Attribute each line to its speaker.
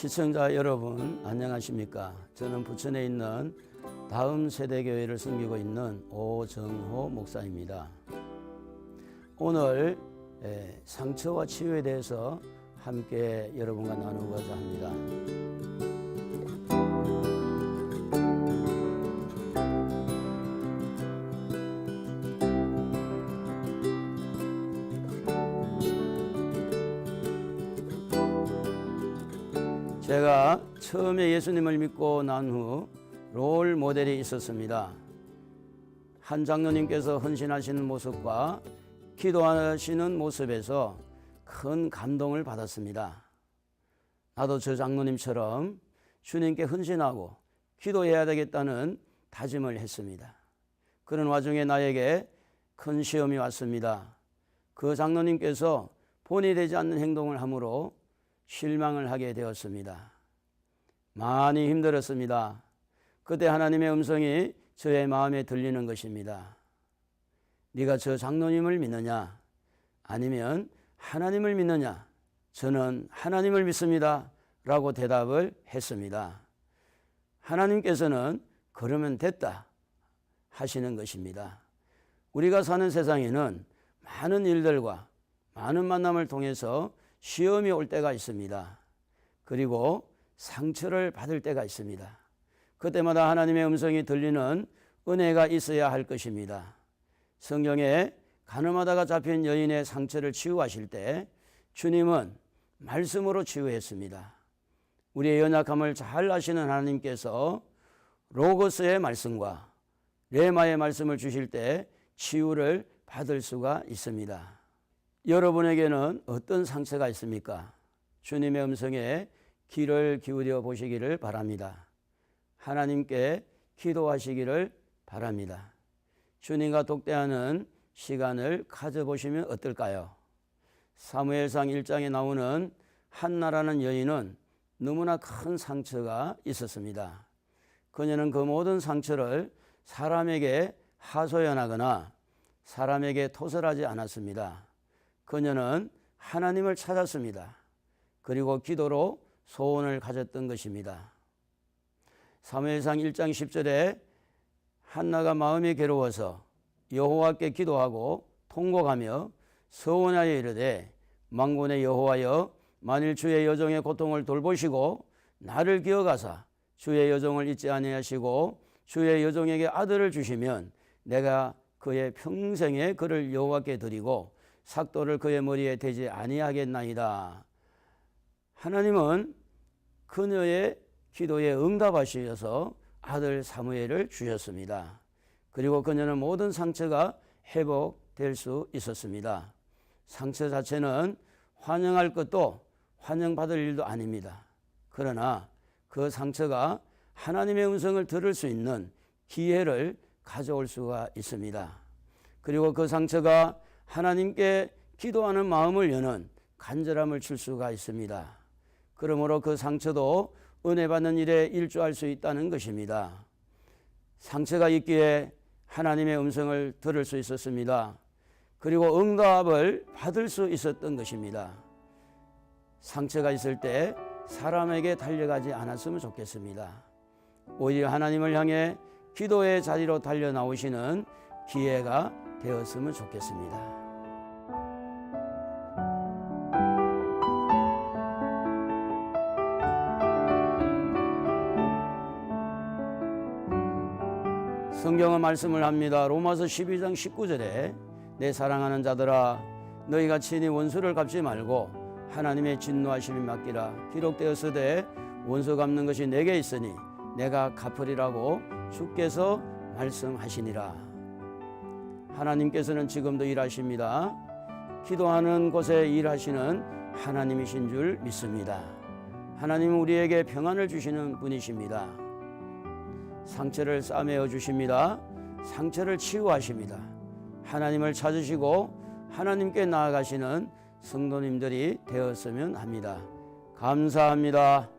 Speaker 1: 시청자 여러분 안녕하십니까? 저는 부천에 있는 다음 세대 교회를 섬기고 있는 오정호 목사입니다. 오늘 에, 상처와 치유에 대해서 함께 여러분과 나누고자 합니다. 제가 처음에 예수님을 믿고 난 후 롤 모델이 있었습니다. 한 장로님께서 헌신하시는 모습과 기도하시는 모습에서 큰 감동을 받았습니다. 나도 저 장로님처럼 주님께 헌신하고 기도해야 되겠다는 다짐을 했습니다. 그런 와중에 나에게 큰 시험이 왔습니다. 그 장로님께서 본이 되지 않는 행동을 함으로 실망을 하게 되었습니다. 많이 힘들었습니다. 그때 하나님의 음성이 저의 마음에 들리는 것입니다. 네가 저 장로님을 믿느냐? 아니면 하나님을 믿느냐? 저는 하나님을 믿습니다. 라고 대답을 했습니다. 하나님께서는 그러면 됐다 하시는 것입니다. 우리가 사는 세상에는 많은 일들과 많은 만남을 통해서 시험이 올 때가 있습니다. 그리고 상처를 받을 때가 있습니다. 그때마다 하나님의 음성이 들리는 은혜가 있어야 할 것입니다. 성경에 가늠하다가 잡힌 여인의 상처를 치유하실 때 주님은 말씀으로 치유했습니다. 우리의 연약함을 잘 아시는 하나님께서 로고스의 말씀과 레마의 말씀을 주실 때 치유를 받을 수가 있습니다. 여러분에게는 어떤 상처가 있습니까? 주님의 음성에 귀를 기울여 보시기를 바랍니다. 하나님께 기도하시기를 바랍니다. 주님과 독대하는 시간을 가져보시면 어떨까요? 사무엘상 1장에 나오는 한나라는 여인은 너무나 큰 상처가 있었습니다. 그녀는 그 모든 상처를 사람에게 하소연하거나 사람에게 토설하지 않았습니다. 그녀는 하나님을 찾았습니다. 그리고 기도로 소원을 가졌던 것입니다. 사무엘상 1장 10절에 한나가 마음이 괴로워서 여호와께 기도하고 통곡하며 서원하여 이르되 망군의 여호와여 만일 주의 여종의 고통을 돌보시고 나를 기억하사 주의 여종을 잊지 아니하시고 주의 여종에게 아들을 주시면 내가 그의 평생에 그를 여호와께 드리고 삭도를 그의 머리에 대지 아니하겠나이다. 하나님은 그녀의 기도에 응답하셔서 아들 사무엘을 주셨습니다. 그리고 그녀는 모든 상처가 회복될 수 있었습니다. 상처 자체는 환영할 것도 환영받을 일도 아닙니다. 그러나 그 상처가 하나님의 음성을 들을 수 있는 기회를 가져올 수가 있습니다. 그리고 그 상처가 하나님께 기도하는 마음을 여는 간절함을 줄 수가 있습니다. 그러므로 그 상처도 은혜 받는 일에 일조할 수 있다는 것입니다. 상처가 있기에 하나님의 음성을 들을 수 있었습니다. 그리고 응답을 받을 수 있었던 것입니다. 상처가 있을 때 사람에게 달려가지 않았으면 좋겠습니다. 오히려 하나님을 향해 기도의 자리로 달려 나오시는 기회가 되었으면 좋겠습니다. 성경은 말씀을 합니다. 로마서 12장 19절에 내 사랑하는 자들아 너희가 친히 원수를 갚지 말고 하나님의 진노하심이 맡기라 기록되었으되 원수 갚는 것이 내게 있으니 내가 갚으리라고 주께서 말씀하시니라 하나님께서는 지금도 일하십니다. 기도하는 곳에 일하시는 하나님이신 줄 믿습니다. 하나님은 우리에게 평안을 주시는 분이십니다. 상처를 싸매어 주십니다. 상처를 치유하십니다. 하나님을 찾으시고 하나님께 나아가시는 성도님들이 되었으면 합니다. 감사합니다.